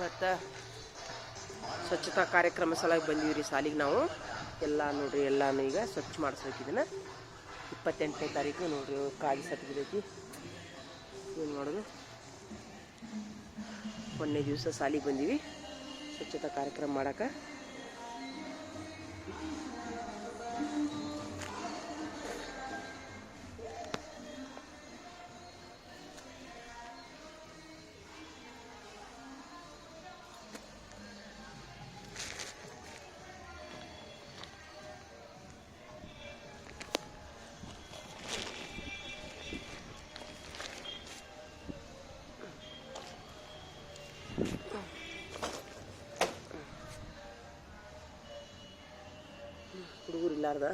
ಇವತ್ತು ಸ್ವಚ್ಛತಾ ಕಾರ್ಯಕ್ರಮ ಸಲಾಗಿ ಬಂದೀವಿ ರೀ ಸಾಲಿಗೆ ನಾವು. ಎಲ್ಲ ನೋಡ್ರಿ, ಎಲ್ಲಾನು ಈಗ ಸ್ವಚ್ಛ ಮಾಡಿಸ್ಬೇಕು ಇದನ್ನ. ಇಪ್ಪತ್ತೆಂಟನೇ ತಾರೀಕು ನೋಡ್ರಿ ಕಾಗಿ ಸತ್ತಿದೈತಿ ಏನು ಮಾಡೋದು? ಒಂದನೇ ದಿವಸ ಸಾಲಿಗೆ ಬಂದೀವಿ ಸ್ವಚ್ಛತಾ ಕಾರ್ಯಕ್ರಮ ಮಾಡಕ್ಕೆ ಹುಡುಗರು ಇಲ್ಲಾರ್ದ?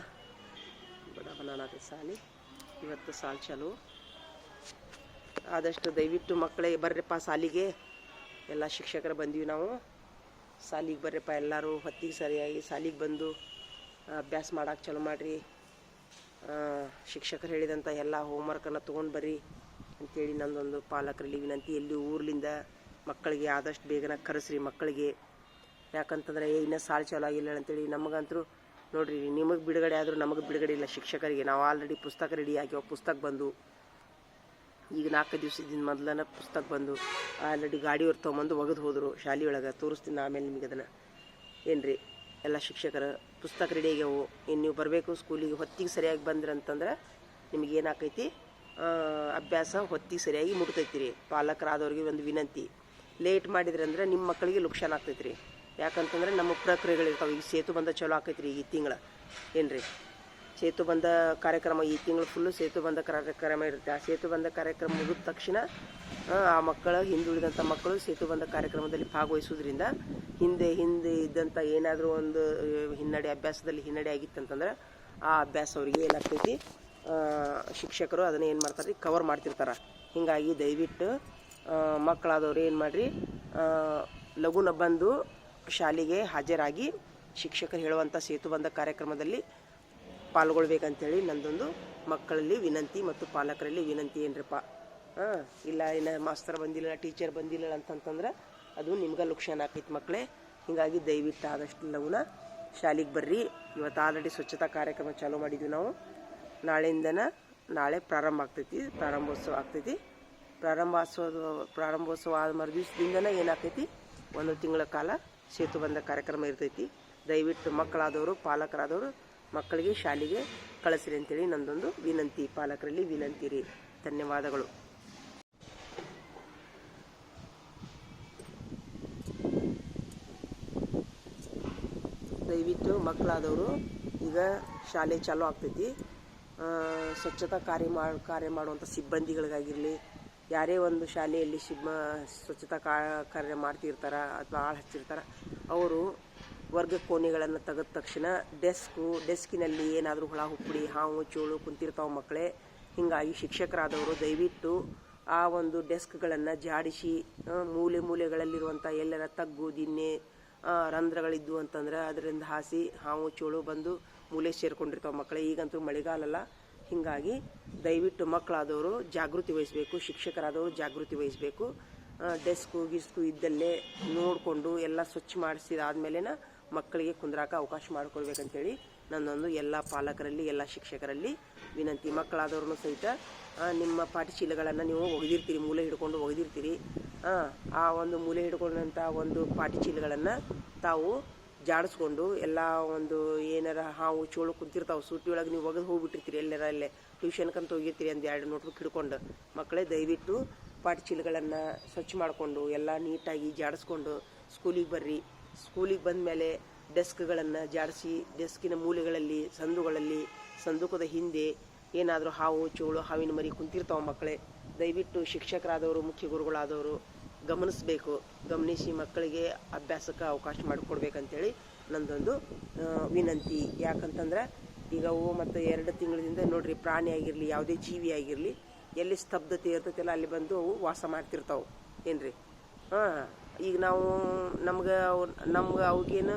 ಬಡ ಬನಾನದ ಸಾಲಿ. ಇವತ್ತು ಸಾಲ್ ಚಲೋ. ಆದಷ್ಟು ದಯವಿಟ್ಟು ಮಕ್ಕಳೇ ಬರ್ರಪ್ಪ ಸಾಲಿಗೆ. ಎಲ್ಲ ಶಿಕ್ಷಕರು ಬಂದೀವಿ ನಾವು. ಸಾಲಿಗೆ ಬರ್ರಪ್ಪ ಎಲ್ಲರೂ ಹೊತ್ತಿಗೆ ಸರಿಯಾಗಿ ಸಾಲಿಗೆ ಬಂದು ಅಭ್ಯಾಸ ಮಾಡಕ್ಕೆ ಚಲೋ ಮಾಡಿರಿ. ಶಿಕ್ಷಕರು ಹೇಳಿದಂಥ ಎಲ್ಲ ಹೋಮ್ವರ್ಕನ್ನು ತೊಗೊಂಡು ಬರ್ರಿ ಅಂತೇಳಿ ನಂದೊಂದು ಪಾಲಕರಲ್ಲಿ ವಿನಂತಿ ಎಲ್ಲಿ ಊರ್ಲಿಂದ ಮಕ್ಕಳಿಗೆ ಆದಷ್ಟು ಬೇಗನೆ ಕರೆಸ್ರಿ ಮಕ್ಕಳಿಗೆ. ಯಾಕಂತಂದ್ರೆ ಇನ್ನೂ ಸಾಲು ಚಾಲು ಆಗಿಲ್ಲ ಅಂತೇಳಿ ನಮಗಂತರೂ ನೋಡ್ರಿ, ನಿಮಗೆ ಬಿಡುಗಡೆ ಆದರೂ ನಮಗೆ ಬಿಡುಗಡೆ ಇಲ್ಲ. ಶಿಕ್ಷಕರಿಗೆ ನಾವು ಆಲ್ರೆಡಿ ಪುಸ್ತಕ ರೆಡಿ ಆಗ್ಯಾವ ಪುಸ್ತಕ ಬಂದು, ಈಗ ನಾಲ್ಕು ದಿವಸದಿಂದ ಮೊದಲನ ಪುಸ್ತಕ ಬಂದು ಆಲ್ರೆಡಿ ಗಾಡಿಯವ್ರು ತೊಗೊಂಬಂದು ಒಗೆದು ಹೋದರು ಶಾಲೆಯೊಳಗೆ ತೋರಿಸ್ತೀನಿ ಆಮೇಲೆ ನಿಮಗೆ ಅದನ್ನು. ಏನು ರೀ ಎಲ್ಲ ಶಿಕ್ಷಕರು ಪುಸ್ತಕ ರೆಡಿ ಆಗ್ಯಾವು. ಇನ್ನು ನೀವು ಬರಬೇಕು ಸ್ಕೂಲಿಗೆ ಹೊತ್ತಿಗೆ ಸರಿಯಾಗಿ ಬಂದ್ರಿ ಅಂತಂದ್ರೆ, ನಿಮಗೆ ಏನಾಕೈತಿ? ಅಭ್ಯಾಸ ಹೊತ್ತಿಗೆ ಸರಿಯಾಗಿ ಮುಟ್ತೈತಿ ರೀ ಪಾಲಕರಾದವ್ರಿಗೆ ಒಂದು ವಿನಂತಿ. ಲೇಟ್ ಮಾಡಿದ್ರಂದ್ರೆ ನಿಮ್ಮ ಮಕ್ಕಳಿಗೆ ಲುಕ್ಷಾನ್ ಆಗ್ತೈತಿ ರೀ ಯಾಕಂತಂದ್ರೆ ನಮ್ಮ ಪ್ರಕ್ರಿಯೆಗಳಿರ್ತಾವೆ. ಈಗ ಸೇತು ಬಂದ ಚಲೋ ಆಕೈತಿ ರೀ ಈ ತಿಂಗಳ. ಏನ್ರಿ? ಸೇತು ಬಂದ ಕಾರ್ಯಕ್ರಮ ಈ ತಿಂಗಳು ಫುಲ್ಲು ಸೇತು ಬಂದ ಕಾರ್ಯಕ್ರಮ ಇರುತ್ತೆ. ಆ ಸೇತು ಬಂದ ಕಾರ್ಯಕ್ರಮ ಮುಗಿದ ತಕ್ಷಣ ಆ, ಮಕ್ಕಳು ಹಿಂದುಳಿದಂಥ ಮಕ್ಕಳು ಸೇತು ಬಂದ ಕಾರ್ಯಕ್ರಮದಲ್ಲಿ ಭಾಗವಹಿಸೋದ್ರಿಂದ ಹಿಂದೆ ಹಿಂದೆ ಇದ್ದಂಥ ಏನಾದರೂ ಒಂದು ಹಿನ್ನಡೆ ಅಭ್ಯಾಸದಲ್ಲಿ ಹಿನ್ನಡೆ ಆಗಿತ್ತಂತಂದ್ರೆ ಆ ಅಭ್ಯಾಸ ಅವರಿಗೆ ಏನಾಗ್ತೈತಿ? ಶಿಕ್ಷಕರು ಅದನ್ನ ಏನು ಮಾಡ್ತಾರೆ ಕವರ್ ಮಾಡ್ತಿರ್ತಾರೆ. ಹೀಗಾಗಿ ದಯವಿಟ್ಟು ಮಕ್ಕಳಾದವ್ರು ಏನು ಮಾಡಿರಿ? ಲಘುನ ಬಂದು ಶಾಲೆಗೆ ಹಾಜರಾಗಿ ಶಿಕ್ಷಕರು ಹೇಳುವಂಥ ಸೇತು ಬಂದ ಕಾರ್ಯಕ್ರಮದಲ್ಲಿ ಪಾಲ್ಗೊಳ್ಬೇಕಂತೇಳಿ ನಂದೊಂದು ಮಕ್ಕಳಲ್ಲಿ ವಿನಂತಿ ಮತ್ತು ಪಾಲಕರಲ್ಲಿ ವಿನಂತಿ ಏನ್ರಪ್ಪ? ಹಾಂ ಇಲ್ಲ, ಇನ್ನು ಮಾಸ್ತರ್ ಬಂದಿಲ್ಲ, ಟೀಚರ್ ಬಂದಿಲ್ಲ ಅಂತಂತಂದ್ರೆ ಅದು ನಿಮ್ಗೆ ಲುಕ್ಷಾನ್ ಆಕೈತಿ ಮಕ್ಕಳೇ ಹೀಗಾಗಿ ದಯವಿಟ್ಟು ಆದಷ್ಟು ಲಗುನ ಶಾಲೆಗೆ ಬರ್ರಿ. ಇವತ್ತು ಆಲ್ರೆಡಿ ಸ್ವಚ್ಛತಾ ಕಾರ್ಯಕ್ರಮ ಚಾಲೂ ಮಾಡಿದ್ವಿ ನಾವು. ನಾಳೆಯಿಂದನ ನಾಳೆ ಪ್ರಾರಂಭ ಆಗ್ತೈತಿ, ಪ್ರಾರಂಭೋತ್ಸವ ಆಗ್ತೈತಿ. ಪ್ರಾರಂಭೋತ್ಸವ ಪ್ರಾರಂಭೋತ್ಸವ ಆದ ಮರು ದಿವಸದಿಂದನೇ ಏನಾಗ್ತೈತಿ ಒಂದು ತಿಂಗಳ ಕಾಲ ಸೇತು ಬಂದ ಕಾರ್ಯಕ್ರಮ ಇರ್ತೈತಿ. ದಯವಿಟ್ಟು ಮಕ್ಕಳಾದವರು, ಪಾಲಕರಾದವರು ಮಕ್ಕಳಿಗೆ, ಶಾಲೆಗೆ ಕಳಿಸ್ರಿ ಅಂತೇಳಿ ನಂದೊಂದು ವಿನಂತಿ. ಪಾಲಕರಲ್ಲಿ ವಿನಂತಿ ರೀ ಧನ್ಯವಾದಗಳು. ದಯವಿಟ್ಟು ಮಕ್ಕಳಾದವರು ಈಗ ಶಾಲೆ ಚಾಲೂ ಆಗ್ತೈತಿ. ಸ್ವಚ್ಛತಾ ಕಾರ್ಯ ಮಾಡಿ ಕಾರ್ಯ ಮಾಡುವಂಥ ಸಿಬ್ಬಂದಿಗಳಿಗಾಗಿರಲಿ ಯಾರೇ ಒಂದು ಶಾಲೆಯಲ್ಲಿ ಶಿಮ ಸ್ವಚ್ಛತಾ ಕಾ- ಕಾರ್ಯ ಮಾಡ್ತಿರ್ತಾರ ಅಥವಾ ಆಳು ಹಚ್ಚಿರ್ತಾರ, ಅವರು ವರ್ಗ ಕೋಣೆಗಳನ್ನು ತೆಗೆದ ತಕ್ಷಣ ಡೆಸ್ಕು, ಡೆಸ್ಕಿನಲ್ಲಿ ಏನಾದರೂ ಹುಳ, ಹುಪ್ಪಡಿ, ಹಾವು, ಚೋಳು ಕುಂತಿರ್ತಾವ ಮಕ್ಕಳೇ ಹೀಗಾಗಿ ಶಿಕ್ಷಕರಾದವರು ದಯವಿಟ್ಟು ಆ ಒಂದು ಡೆಸ್ಕ್ಗಳನ್ನು ಜಾಡಿಸಿ ಮೂಲೆ ಮೂಲೆಗಳಲ್ಲಿರುವಂಥ ಎಲ್ಲರ ತಗ್ಗು ದಿನ್ನೆ ರಂಧ್ರಗಳಿದ್ವು ಅಂತಂದ್ರೆ ಅದರಿಂದ ಹಾಸಿ ಹಾವು, ಚೋಳು ಬಂದು ಮೂಲೆ ಸೇರ್ಕೊಂಡಿರ್ತಾವ ಮಕ್ಕಳೇ ಈಗಂತೂ ಮಳೆಗಾಲಲ್ಲ. ಹೀಗಾಗಿ ದಯವಿಟ್ಟು ಮಕ್ಕಳಾದವರು ಜಾಗೃತಿ ವಹಿಸಬೇಕು ಶಿಕ್ಷಕರಾದವರು ಜಾಗೃತಿ ವಹಿಸಬೇಕು. ಡೆಸ್ಕು ಗಿಸ್ಕು ಇದ್ದಲ್ಲೇ ನೋಡಿಕೊಂಡು ಎಲ್ಲ ಸ್ವಚ್ಛ ಮಾಡಿಸಿದಾದ್ಮೇಲೆನ ಮಕ್ಕಳಿಗೆ ಕುಂದ್ರಾಕ ಅವಕಾಶ ಮಾಡಿಕೊಡ್ಬೇಕಂತೇಳಿ ನನ್ನೊಂದು ಎಲ್ಲ ಪಾಲಕರಲ್ಲಿ ಎಲ್ಲ ಶಿಕ್ಷಕರಲ್ಲಿ ವಿನಂತಿ. ಮಕ್ಕಳಾದವ್ರೂ ಸಹಿತ ನಿಮ್ಮ ಪಾಠಶೀಲಗಳನ್ನು ನೀವು ಒಗೆದಿರ್ತೀರಿ ಮೂಲೆ ಹಿಡ್ಕೊಂಡು ಒಗೆದಿರ್ತೀರಿ. ಆ, ಆ ಒಂದು ಮೂಲೆ ಹಿಡ್ಕೊಂಡಂಥ ಒಂದು ಪಾಠಶೀಲಗಳನ್ನು ತಾವು ಜಾಡಿಸ್ಕೊಂಡು ಎಲ್ಲ ಒಂದು ಏನಾರ ಹಾವು ಚೋಳು ಕುಂತಿರ್ತಾವೆ. ಸೂಟಿ ಒಳಗೆ ನೀವು ಒಗೆದು ಹೋಗ್ಬಿಟ್ಟಿರ್ತೀರಿ, ಎಲ್ಲರ ಅಲ್ಲೇ. ಟ್ಯೂಷನ್ಕಂತ ಹೋಗಿರ್ತೀರಿ ಒಂದು ಎರಡು ನೋಟ್ಬುಕ್ ಹಿಡ್ಕೊಂಡು. ಮಕ್ಕಳೇ ದಯವಿಟ್ಟು ಪಾಠಚೀಲಗಳನ್ನು ಸ್ವಚ್ಛ ಮಾಡಿಕೊಂಡು, ಎಲ್ಲ ನೀಟಾಗಿ ಜಾಡಿಸ್ಕೊಂಡು ಸ್ಕೂಲಿಗೆ ಬರ್ರಿ. ಸ್ಕೂಲಿಗೆ ಬಂದ ಮೇಲೆ ಡೆಸ್ಕ್ಗಳನ್ನು ಜಾಡಿಸಿ, ಡೆಸ್ಕಿನ ಮೂಲೆಗಳಲ್ಲಿ, ಸಂದುಗಳಲ್ಲಿ, ಸಂದುಕದ ಹಿಂದೆ ಏನಾದರೂ ಹಾವು, ಚೋಳು, ಹಾವಿನ ಮರಿ ಕುಂತಿರ್ತಾವೆ ಮಕ್ಕಳೇ ದಯವಿಟ್ಟು ಶಿಕ್ಷಕರಾದವರು, ಮುಖ್ಯ ಗುರುಗಳಾದವರು ಗಮನಿಸಬೇಕು. ಗಮನಿಸಿ ಮಕ್ಕಳಿಗೆ ಅಭ್ಯಾಸಕ್ಕೆ ಅವಕಾಶ ಮಾಡಿಕೊಡ್ಬೇಕಂತೇಳಿ ನಂದೊಂದು ವಿನಂತಿ. ಯಾಕಂತಂದ್ರೆ ಈಗ ಅವು ಮತ್ತು ಎರಡು ತಿಂಗಳಿಂದ ನೋಡ್ರಿ, ಪ್ರಾಣಿ ಆಗಿರಲಿ, ಯಾವುದೇ ಜೀವಿ ಆಗಿರಲಿ, ಎಲ್ಲಿ ಸ್ತಬ್ಧತೆ ಇರ್ತೈತಲ್ಲ, ಅಲ್ಲಿ ಬಂದು ಅವು ವಾಸ ಮಾಡ್ತಿರ್ತಾವೆ. ಏನ್ರಿ? ಹಾಂ, ಈಗ ನಾವು ನಮ್ಗೆ ಅವು, ನಮ್ಗೆ ಅವ್ಗೇನು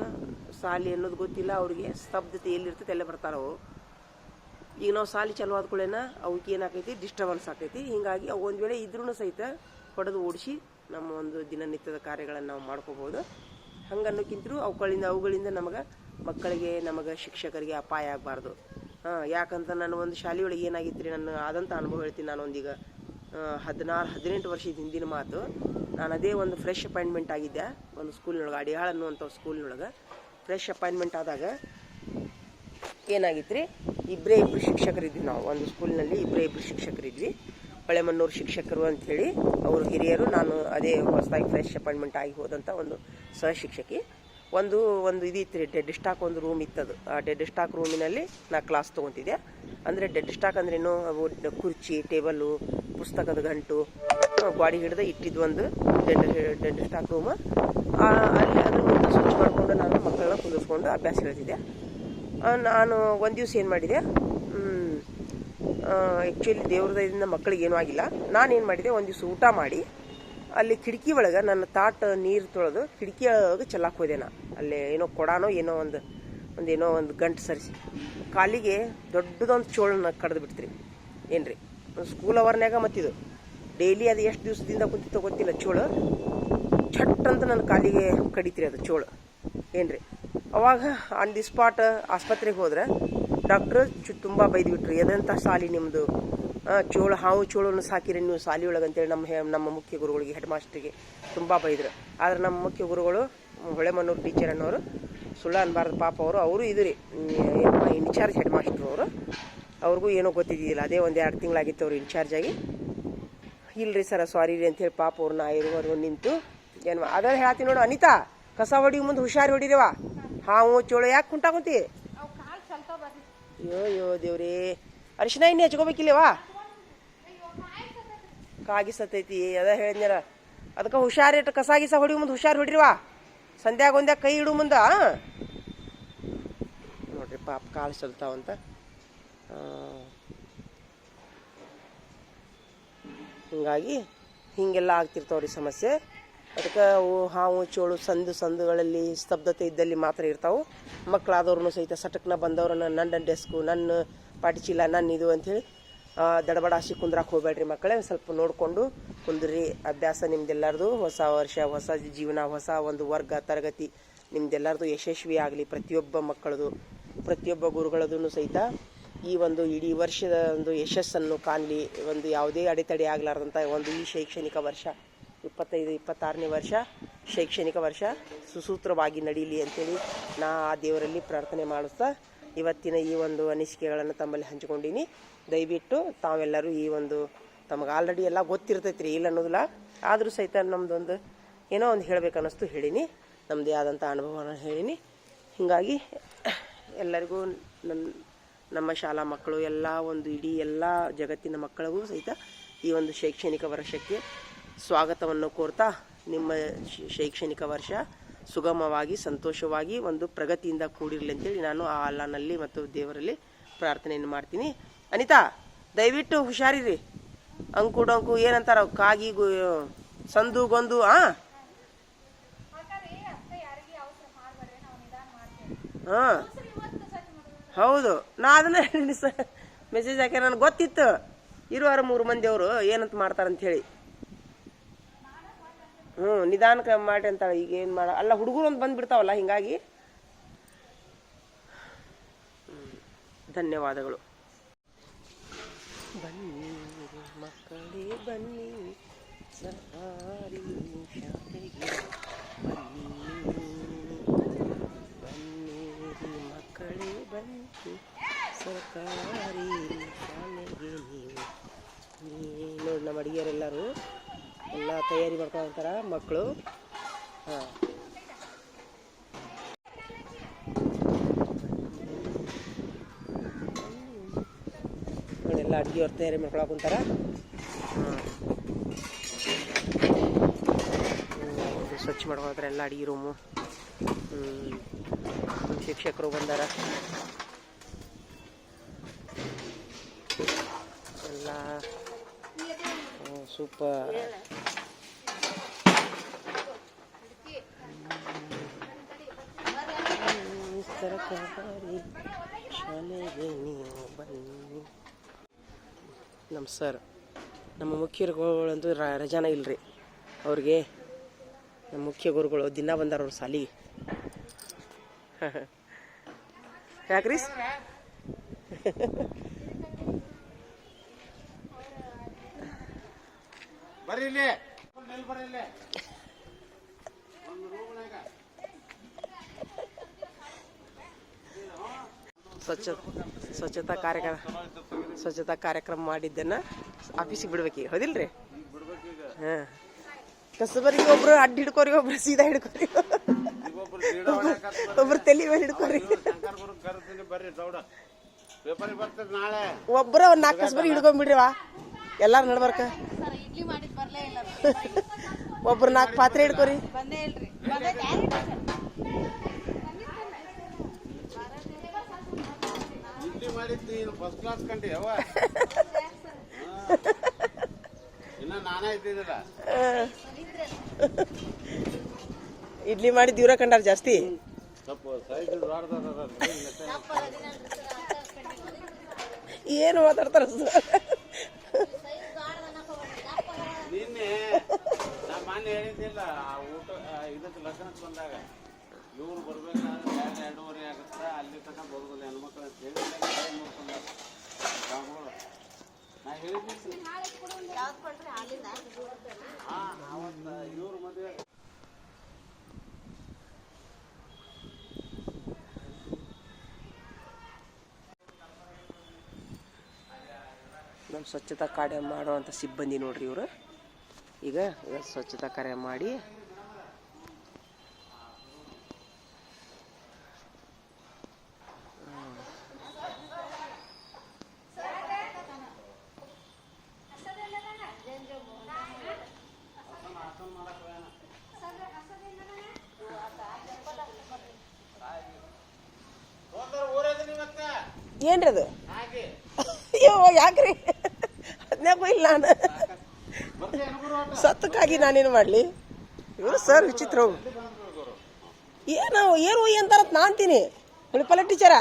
ಸಾಲಿ ಅನ್ನೋದು ಗೊತ್ತಿಲ್ಲ, ಅವ್ರಿಗೆ ಸ್ತಬ್ಧತೆ ಎಲ್ಲಿರ್ತೈತೆ, ಅಲ್ಲೇ ಬರ್ತಾರವು ಈಗ ನಾವು ಸಾಲಿ ಚಾಲು ಆದ್ಕೊಳ್ಳೇನ ಅವಕ್ಕೆ ಏನಾಕೈತಿ ಡಿಸ್ಟರ್ಬೆನ್ಸ್ ಆಕೈತಿ. ಹಿಂಗಾಗಿ ಅವು ಒಂದು ವೇಳೆ ಇದ್ರೂ ಸಹಿತ ಹೊಡೆದು ಓಡಿಸಿ ನಮ್ಮ ಒಂದು ದಿನನಿತ್ಯದ ಕಾರ್ಯಗಳನ್ನು ನಾವು ಮಾಡ್ಕೋಬೋದು ಹಂಗನ್ನೋಕ್ಕಿಂತಲೂ ಅವುಗಳಿಂದ ಅವುಗಳಿಂದ ನಮಗೆ ಮಕ್ಕಳಿಗೆ, ನಮಗೆ ಶಿಕ್ಷಕರಿಗೆ ಅಪಾಯ ಆಗಬಾರ್ದು. ಹಾಂ, ಯಾಕಂತ ನಾನು ಒಂದು ಶಾಲೆಯೊಳಗೆ ಏನಾಗಿತ್ತು ರೀ ನನ್ನ ಆದಂಥ ಅನುಭವ ಹೇಳ್ತೀನಿ ನಾನು ಒಂದೀಗ. ಹದಿನಾರು, ಹದಿನೆಂಟು ವರ್ಷದ ಹಿಂದಿನ ಮಾತು. ನಾನು ಅದೇ ಒಂದು ಫ್ರೆಶ್ ಅಪಾಯಿಂಟ್ಮೆಂಟ್ ಆಗಿದ್ದೆ. ಒಂದು ಸ್ಕೂಲ್ನೊಳಗೆ ಅಡಿಯಾಳ ಅನ್ನುವಂಥ ಸ್ಕೂಲ್ನೊಳಗೆ ಫ್ರೆಶ್ ಅಪಾಯಿಂಟ್ಮೆಂಟ್ ಆದಾಗ ಏನಾಗಿತ್ತು ರೀ ಇಬ್ಬರೇ ಇಬ್ಬರು ಶಿಕ್ಷಕರಿದ್ವಿ ನಾವು. ಒಂದು ಸ್ಕೂಲ್ನಲ್ಲಿ ಇಬ್ಬರೇ ಇಬ್ಬರು ಶಿಕ್ಷಕರಿದ್ವಿ. ಹೊಳೆಮನ್ನೂರು ಶಿಕ್ಷಕರು ಅಂಥೇಳಿ ಅವರು ಹಿರಿಯರು, ನಾನು ಅದೇ ಹೊಸದಾಗಿ ಫ್ರೆಶ್ ಅಪಾಯಿಂಟ್ಮೆಂಟ್ ಆಗಿ ಹೋದಂಥ ಒಂದು ಸಹ ಶಿಕ್ಷಕಿ ಒಂದು ಒಂದು ಇದಿತ್ತು ರೀ, ಡೆಡ್ ಸ್ಟಾಕ್ ಒಂದು ರೂಮ್ ಇತ್ತದು ಆ ಡೆಡ್ ಸ್ಟಾಕ್ ರೂಮಿನಲ್ಲಿ ನಾ ಕ್ಲಾಸ್ ತೊಗೊತಿದ್ದೆ. ಅಂದರೆ ಡೆಡ್ ಸ್ಟಾಕ್ ಅಂದ್ರೇನು ಅವು ಕುರ್ಚಿ ಟೇಬಲ್ಲು ಪುಸ್ತಕದ ಗಂಟು ಗಾಡಿ ಹಿಡಿದು ಇಟ್ಟಿದ್ದು ಒಂದು ಡೆಡ್ ಡೆಡ್ ಸ್ಟಾಕ್ ರೂಮ್. ಅಲ್ಲಿ ಅದನ್ನು ಸ್ವಚ್ಛ ಮಾಡಿಕೊಂಡು ನಾನು ಮಕ್ಕಳನ್ನ ಕುಂದಿಸ್ಕೊಂಡು ಅಭ್ಯಾಸ ಹೇಳ್ತಿದ್ದೆ. ನಾನು ಒಂದು ದಿವಸ ಏನು ಮಾಡಿದೆ ಆ್ಯಕ್ಚುಲಿ ದೇವ್ರ ದಯದಿಂದ ಮಕ್ಕಳಿಗೆ ಏನೂ ಆಗಿಲ್ಲ. ನಾನು ಏನು ಮಾಡಿದೆ, ಒಂದು ದಿವಸ ಊಟ ಮಾಡಿ, ಅಲ್ಲಿ ಕಿಟಕಿ ಒಳಗೆ ನನ್ನ ತಾಟ ನೀರು ತೊಳೆದು ಕಿಟಕಿ ಒಳಗೆ ಚೆಲ್ಲಾಕ್ ಹೋದೆ ನಾ. ಅಲ್ಲಿ ಏನೋ ಕೊಡಾನೋ ಏನೋ ಒಂದು ಒಂದೇನೋ ಒಂದು ಗಂಟು ಸರಿಸಿ. ಕಾಲಿಗೆ ದೊಡ್ಡದೊಂದು ಚೋಳನ ಕಡ್ದು ಬಿಡ್ತ್ರಿ ಏನ್ರಿ? ಸ್ಕೂಲ್ ಅವರ್ನ್ಯಾಗ ಮತ್ತಿದು. ಡೈಲಿ ಅದು ಎಷ್ಟು ದಿವಸದಿಂದ ಕುಂತಿತ್ತೋ ಗೊತ್ತಿಲ್ಲ ಚೋಳು. ಛಟ್ ಅಂತ ನನ್ನ ಕಾಲಿಗೆ ಕಡಿತೀರಿ ಅದು ಚೋಳು. ಏನ್ರಿ? ಅವಾಗ ಆನ್ ದಿ ಸ್ಪಾಟ್ ಆಸ್ಪತ್ರೆಗೆ ಹೋದ್ರೆ ಡಾಕ್ಟ್ರು ಚು ತುಂಬ ಬೈದ್ಬಿಟ್ರು ಎದಂಥ ಸಾಲಿ ನಿಮ್ಮದು ಚೋಳು, ಹಾವು ಚೋಳನ್ನು ಸಾಕಿರಿ, ನೀವು ಸಾಲಿ ಒಳಗೆ ಅಂತೇಳಿ ನಮ್ಮ ಹೆ- ನಮ್ಮ ಮುಖ್ಯ ಗುರುಗಳಿಗೆ ಹೆಡ್ ಮಾಸ್ಟ್ರಿಗೆ ತುಂಬ ಬೈದ್ರು. ಆದ್ರೆ ನಮ್ಮ ಮುಖ್ಯ ಗುರುಗಳು ಹೊಳೆಮನ್ನೂರು ಟೀಚರ್ ಅನ್ನೋರು ಸುಳ್ಳ ಅನ್ಬಾರ್ದು ಪಾಪ ಅವರು ಅವರು ಇದು ರೀ ಇನ್ಚಾರ್ಜ್ ಹೆಡ್ ಮಾಸ್ಟ್ರು ಅವರು. ಅವ್ರಿಗೂ ಏನೋ ಗೊತ್ತಿದ್ದಿಲ್ಲ ಅದೇ ಒಂದು ಎರಡು ತಿಂಗಳಾಗಿತ್ತು ಅವ್ರು ಇನ್ಚಾರ್ಜ್ ಆಗಿ. ಇಲ್ರಿ ಸರ ಸಾರಿ ರೀ ಅಂತೇಳಿ ಪಾಪ ಅವ್ರನ್ನ ಇರುವರು ನಿಂತು ಏನು ಅದ ಹೇಳ್ತೀನಿ ನೋಡು, ಅನಿತಾ, ಕಸ ಹೊಡಿ ಮುಂದೆ ಹುಷಾರಿ ಹೊಡಿರವ ಹಾವು ಚೋಳು, ಯಾಕೆ ಕುಂಟಾಕೊಂತಿ? ಅಯ್ಯೋ ಅಯ್ಯೋ, ದೇವ್ರಿ. ಅರಿಶಿನ ಇನ್ನೇ ಹಚ್ಕೋಬೇಕಿಲ್ಲವಾ ಕಾಗಿ ಸತೈತಿ ಅದ ಹೇಳಿದ್ನರ ಅದಕ್ಕೆ ಹುಷಾರಿಟ್ಟು ಕಸ ಗಿಸ ಹೊಡಿ ಮುಂದೆ ಹುಷಾರು ಹೊಡಿರಿವಾ ಸಂಧ್ಯಾಗ ಒಂದ್ಯಾಗ ಕೈ ಇಡು ಮುಂದ ನೋಡ್ರಿ, ಪಾಪ ಕಾಲು ಸಲ್ತಾವಂತ ಹಿಂಗಾಗಿ ಹೀಗೆಲ್ಲ ಆಗ್ತಿರ್ತಾವ್ರಿ ಸಮಸ್ಯೆ. ಅದಕ್ಕೆ ಅವು ಹಾವು ಚೋಳು ಸಂದು ಸಂದುಗಳಲ್ಲಿ ಸ್ತಬ್ಧತೆ ಇದ್ದಲ್ಲಿ ಮಾತ್ರ ಇರ್ತಾವೆ. ಮಕ್ಕಳಾದವ್ರನ್ನೂ ಸಹಿತ ಸಟಕ್ನ ಬಂದವ್ರನ್ನ ನನ್ನ ಡೆಸ್ಕು, ನನ್ನ ಪಾಟಿ ಚೀಲ ನನ್ನ ಇದು ಅಂಥೇಳಿ ದಡಬಡಾಸಿ ಕುಂದ್ರಾಕ್ ಹೋಗ್ಬೇಡ್ರಿ ಮಕ್ಕಳೇ. ಸ್ವಲ್ಪ ನೋಡಿಕೊಂಡು ಕುಂದ್ರಿ. ಅಭ್ಯಾಸ ನಿಮ್ದೆಲ್ಲರದು. ಹೊಸ ವರ್ಷ, ಹೊಸ ಜೀವನ, ಹೊಸ ಒಂದು ವರ್ಗ, ತರಗತಿ ನಿಮ್ದೆಲ್ಲರದು ಯಶಸ್ವಿ ಆಗಲಿ ಪ್ರತಿಯೊಬ್ಬ ಮಕ್ಕಳದು. ಪ್ರತಿಯೊಬ್ಬ ಗುರುಗಳದೂ ಸಹಿತ ಈ ಒಂದು ಇಡೀ ವರ್ಷದ ಒಂದು ಯಶಸ್ಸನ್ನು ಕಾಣಲಿ. ಒಂದು ಯಾವುದೇ ಅಡೆತಡೆ ಆಗಲಾರ್ದಂಥ ಒಂದು ಈ ಶೈಕ್ಷಣಿಕ ವರ್ಷ. ಇಪ್ಪತ್ತೈದು, ಇಪ್ಪತ್ತಾರನೇ ವರ್ಷ, ಶೈಕ್ಷಣಿಕ ವರ್ಷ ಸುಸೂತ್ರವಾಗಿ ನಡೀಲಿ ಅಂತೇಳಿ ನಾ ಆ ದೇವರಲ್ಲಿ ಪ್ರಾರ್ಥನೆ ಮಾಡಿಸ್ತಾ ಇವತ್ತಿನ ಈ ಒಂದು ಅನಿಸಿಕೆಗಳನ್ನು ತಮ್ಮಲ್ಲಿ ಹಂಚಿಕೊಂಡಿನಿ. ದಯವಿಟ್ಟು ತಾವೆಲ್ಲರೂ ಈ ಒಂದು ತಮಗೆ ಆಲ್ರೆಡಿ ಎಲ್ಲ ಗೊತ್ತಿರ್ತೈತಿ ರೀ ಇಲ್ಲ ಅನ್ನೋದಿಲ್ಲ. ಆದರೂ ಸಹಿತ ನಮ್ಮದೊಂದು ಏನೋ ಒಂದು ಹೇಳಬೇಕನ್ನಿಸ್ತು ಹೇಳೀನಿ. ನಮ್ಮದೇ ಆದಂಥ ಅನುಭವನ ಹೇಳೀನಿ. ಹೀಗಾಗಿ ಎಲ್ಲರಿಗೂ ನನ್ನ ನಮ್ಮ ಶಾಲಾ ಮಕ್ಕಳು, ಎಲ್ಲ ಒಂದು ಇಡೀ ಎಲ್ಲ ಜಗತ್ತಿನ ಮಕ್ಕಳಿಗೂ ಸಹಿತ ಈ ಒಂದು ಶೈಕ್ಷಣಿಕ ವರ್ಷಕ್ಕೆ ಸ್ವಾಗತವನ್ನು ಕೋರ್ತಾ ನಿಮ್ಮ ಶೈಕ್ಷಣಿಕ ವರ್ಷ ಸುಗಮವಾಗಿ, ಸಂತೋಷವಾಗಿ ಒಂದು ಪ್ರಗತಿಯಿಂದ ಕೂಡಿರಲಿ ಅಂತೇಳಿ ನಾನು ಆ ಅಲ್ಲಾನಲ್ಲಿ ಮತ್ತು ದೇವರಲ್ಲಿ ಪ್ರಾರ್ಥನೆಯನ್ನು ಮಾಡ್ತೀನಿ. ಅನಿತಾ, ದಯವಿಟ್ಟು ಹುಷಾರಿರಿ. ಅಂಕು ಡೊಂಕು ಏನಂತಾರ, ಕಾಗಿ ಸಂದು ಗೊಂದು, ಆ? ಹಾಂ. ಹೌದು. ನಾ ಅದನ್ನ ಮೆಸೇಜ್ ಹಾಕಿ ನನಗೆ ಗೊತ್ತಿತ್ತು. ಇರುವಾರ ಮೂರು ಮಂದಿ ಅವರು ಏನಂತ ಮಾಡ್ತಾರಂತ ಹೇಳಿ. ಹ್ಞೂ ನಿಧಾನಕ್ಕೆ ಮಾಡಿ ಅಂತಾಳೆ. ಈಗ ಏನು ಮಾಡ ಅಲ್ಲ, ಹುಡುಗರು ಒಂದು ಬಂದ್ಬಿಡ್ತಾವಲ್ಲ, ಹಿಂಗಾಗಿ. ಧನ್ಯವಾದಗಳು. ಬನ್ನಿ ಮಕ್ಕಳೇ, ಬನ್ನಿ. ಸವಾರಿ ಶಾಲೆಗೆ ಬನ್ನಿ. ಬನ್ನಿ ಮಕ್ಕಳೇ, ಬನ್ನಿ. ಸರ್ಕಾರಿ ಶಾಲೆಗೆ ನೀವು ನೀ- ನೋಡಿ ನಮ್ಮ ಅಡಿಗೆಯರೆಲ್ಲರೂ ಎಲ್ಲ ತಯಾರಿ ಮಾಡ್ಕೊಂತಾರ ಮಕ್ಕಳು ಹಾಂ. ಎಲ್ಲ ಅಡುಗೆಯವ್ರು ತಯಾರಿ ಮಾಡ್ಕೊಳಕ್ ಕುಂತಾರ. ಸ್ವಚ್ಛ ಮಾಡ್ಕೊಳ್ತಾರೆ ಎಲ್ಲ ಅಡಿಗೆ ರೂಮು ಶಿಕ್ಷಕರು ಬಂದಾರ. ಎಲ್ಲ. ಸೂಪರ್. ಸರ್ಕಾರಿ ಶಾಲೆಗೆ ನೀವು ಬನ್ನಿ ನಮ್ಮ ಸರ್ ನಮ್ಮ ಮುಖ್ಯರುಗಳಂತೂ ರ- ರಜಾನ ಇಲ್ರಿ. ಅವ್ರಿಗೆ ನಮ್ಮ ಮುಖ್ಯ ಗುರುಗಳು ದಿನ ಬಂದಾರ ಅವ್ರ ಸಾಲಿಗೆ. ಯಾಕ್ರಿ? ಬರ್ರಿ ಇಲ್ಲಿ ನಿಲ್ ಬರ್ರಿ ಇಲ್ಲಿ ಸ್ವಚ್ಛ ಸ್ವಚ್ಛತಾ ಕಾರ್ಯಕ್ರಮ ಸ್ವಚ್ಛತಾ ಕಾರ್ಯಕ್ರಮ ಮಾಡಿದ್ದನ್ನು ಆಫೀಸಿಗೆ ಬಿಡ್ಬೇಕೀಗ ಹೌದಿಲ್ರಿ? ಹಾಂ. ಕಸಬರಿಗೆ ಒಬ್ರು ಅಡ್ಡ ಹಿಡ್ಕೋರಿ, ಒಬ್ರು ಸೀದಾ ಹಿಡ್ಕೋರಿ. ಒಬ್ರು ತಲೆ ಮೇಲೆ ಹಿಡ್ಕೋರಿ. ಒಬ್ಬರ ಒಂದ್ ನಾಲ್ಕು ಕಸಬರಿ ಹಿಡ್ಕೊಂಡ್ಬಿಡ್ರಿ ವಾ. ಎಲ್ಲಾರು ನಡ್ಬರ್ಕ. ಒಬ್ರು ನಾಲ್ಕು ಪಾತ್ರೆ ಹಿಡ್ಕೋರಿ ಬಂದೇ ಇಲ್ರಿ ಬಂದೇ ಕ್ಯಾರೆಟ್ ಇಡ್ಲಿ ಮಾಡಿದ್ದು ನೀನು ಫಸ್ಟ್ ಕ್ಲಾಸ್ ಕಂಡಿ ಅವ ಇನ್ನ ನಾನೇ ಇದ್ದಿದ್ದಿಲ್ಲ ಇಡ್ಲಿ ಮಾಡಿ ದೂರ ಕಂಡಾರ ಜಾಸ್ತಿ ಸ್ವಲ್ಪ ಸೈಜ್ ಏನು ಮಾತಾಡ್ತಾರ ಸರ್? ನಿನ್ನೆ ನಾ ಮೊನ್ನೆ ಹೇಳಿದ್ದಿಲ್ಲ ಆ ಊಟ ಇದಕ್ಕೆ ಲಗ್ನಕ್ಕೆ ಬಂದಾಗ ಇವ್ರು ಬರ್ಬೇಕಾದ್ರೆ ಎರಡು ಎರಡೂವರೆ ಆಗುತ್ತೆ? ಅಲ್ಲಿ ತನಕ ಬರೋದಿಲ್ಲ. ಹೆಣ್ಮಕ್ಳು ಅಂತ ಹೇಳಿ ನೋಡ್ಕೊಂಡಾರ. ನಾ ಹೇಳಿದ್ದೀನಿ ಹಾಂ ಅವತ್ತು ಇವ್ರ ಮದುವೆ ನಮ್ಮ ಸ್ವಚ್ಛತಾ ಕಾರ್ಯ ಮಾಡುವಂಥ ಸಿಬ್ಬಂದಿ ನೋಡ್ರಿ ಇವರು. ಈಗ ಈಗ ಸ್ವಚ್ಛತಾ ಕಾರ್ಯ ಮಾಡಿ ಹೋದ್ರೆ ಊರದೀನಿ ಇವತ್ತ ಏನ್ರಿ ಅದು ಹಾಗೆ ಅಯ್ಯೋ ಯಾಕ್ರಿ? ಅದನ್ಯಾಕೋ ಇಲ್ಲ ನಾನು? ಸತ್ತಕ್ಕಾಗಿ ನಾನೇನು ಮಾಡಲಿ? ಇವರು ಸರ್ ವಿಚಿತ್ರ. ಏನು ಏನು ಒಯ್ಯಿ ಅಂತಾರತ್ ನಾಂತೀನಿ ಹುಳಿಪಲ್ಲೆ ಉಳಿಪಲ್ಲ ಟೀಚರ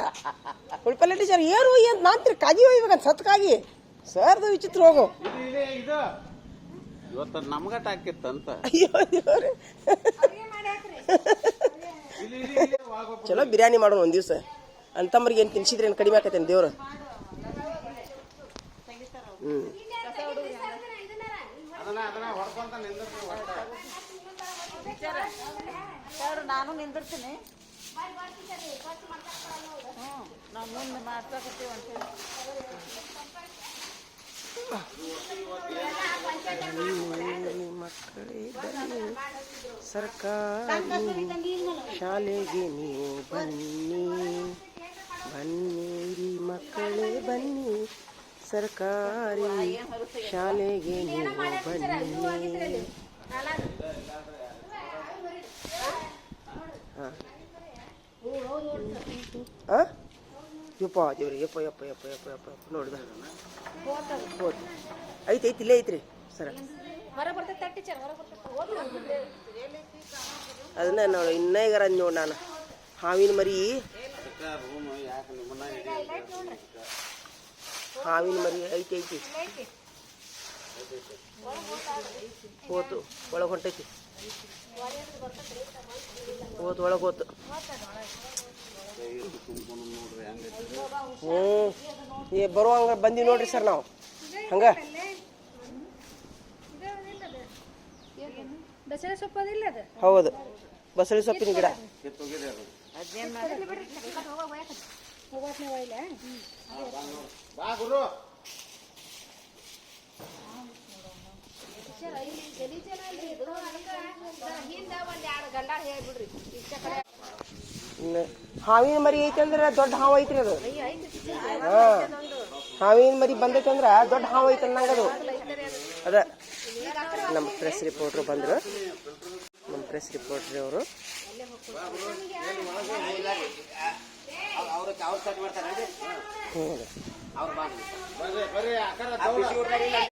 ಉಳಿಪಲ್ಲ ಟೀಚರ್ ಏನು ಒಯ್ಯಿ ಅಂತ ನಾಂತೀರಿ ಕಾಗಿ ಒಯ್ಬೇಕಂತ ಸತ್ತಕ್ಕಾಗಿ. ಸರ್ದು ವಿಚಿತ್ರ ಹೋಗು. ಇದು ಇದೆ ಇದು. ಇವತ್ತು ನಮ್ಗಟ ಹಾಕಿತ್ತಂತ. ಅಯ್ಯೋ ದೇವ್ರೆ. ಚಲೋ ಬಿರಿಯಾನಿ ಮಾಡೋಣ ಒಂದು ದಿವಸ. ಅಂತಮ್ಮರಿಗೆ ಏನು ತಿನ್ಸಿದ್ರೆ ಏನು ಕಡಿಮೆ ಆಕತ್ತೇನೆ ದೇವ್ರು ಹ್ಞೂ ಅದನ್ನ ಅದನ್ನ ಹೊಡ್ಕೊಂತ ನಿಂದಿರ್ತೀವಿ ಒಟ್ಟ. ಸರ್ ನಾನು ನಿಂದಿರ್ತೀನಿ ಹ್ಞೂ ನಾವು ಮುಂದೆ ಮಾಡ್ಸಕತ್ತೀವಿ ಅಂತೇಳಿ ಮಕ್ಕಳೇ ಬನ್ನಿ ಸರ್ಕಾರಿ ಶಾಲೆಗೆ ನೀವು ಬನ್ನಿ, ಬನ್ನಿರಿ ಮಕ್ಕಳೇ ಬನ್ನಿ. ಸರ್ಕಾರಿ ಶಾಲೆಗೆ ನೀವು ಬನ್ನಿ ಹಾಂ ಯಪ್ಪ, ದೇವ್ರಿ, ಯಪ್ಪ ಯಪ್ಪ ಯಪ್ಪ ಯಪ್ಪ ಯಪ್ಪ ಯಪ್ಪ. ನೋಡ್ದ ಹೋದ್ ಐತಿ ಐತಿ, ಇಲ್ಲೇ ಐತ್ರಿ. ಸರ. ಅದನ್ನ ನೋಡಿ, ಇನ್ನ ಈಗ ನೋಡಿ ನಾನು. ಹಾವಿನ ಮರಿ ಅದಕ್ಕ ರೂಮ್ ಯಾಕೆ ನಿಮ್ಮನ್ನ ಹಿಡಿಯೋದು? ಹಾವಿನ ಮರಿ ಐತಿ ಐತಿ. ಹೋತು ಒಳಗೆ ಹೊಂಟೈತಿ. ಹೋತು ಒಳಗೆ ಹೋತು. ಹ್ಞೂ. ಏ ಬರುವಂಗ ಬಂದೀವಿ ನೋಡ್ರಿ ಸರ್ ನಾವು. ಹಂಗ? ಬಸಳೆ ಸೊಪ್ಪು ಅದಿಲ್ಲ ಅದು? ಹೌದು. ಬಸಳೆ ಸೊಪ್ಪಿನ ಗಿಡ. ಅದು ಒಯ್ಲ? ಬಾ ಗುರು. ಹಾವಿನ ಮರಿ ಐತಿ ಅಂದ್ರೆ ದೊಡ್ಡ ಹಾವು ಐತ್ರಿ ಅದು. ಹಾ. ಹಾವಿನ ಮರಿ ಬಂದೈತಿ ಅಂದ್ರೆ ದೊಡ್ಡ ಹಾವು ಐತಿ ಅನ್ನಂಗದು ಅದ. ನಮ್ಮ ಪ್ರೆಸ್ ರಿಪೋರ್ಟ್ರು ಬಂದ್ರು. ನಮ್ಮ ಪ್ರೆಸ್ ರಿಪೋರ್ಟರ್ ಅವರು ಬರ್ರಿ ಅಕ್ಕಾರ ದೌಡ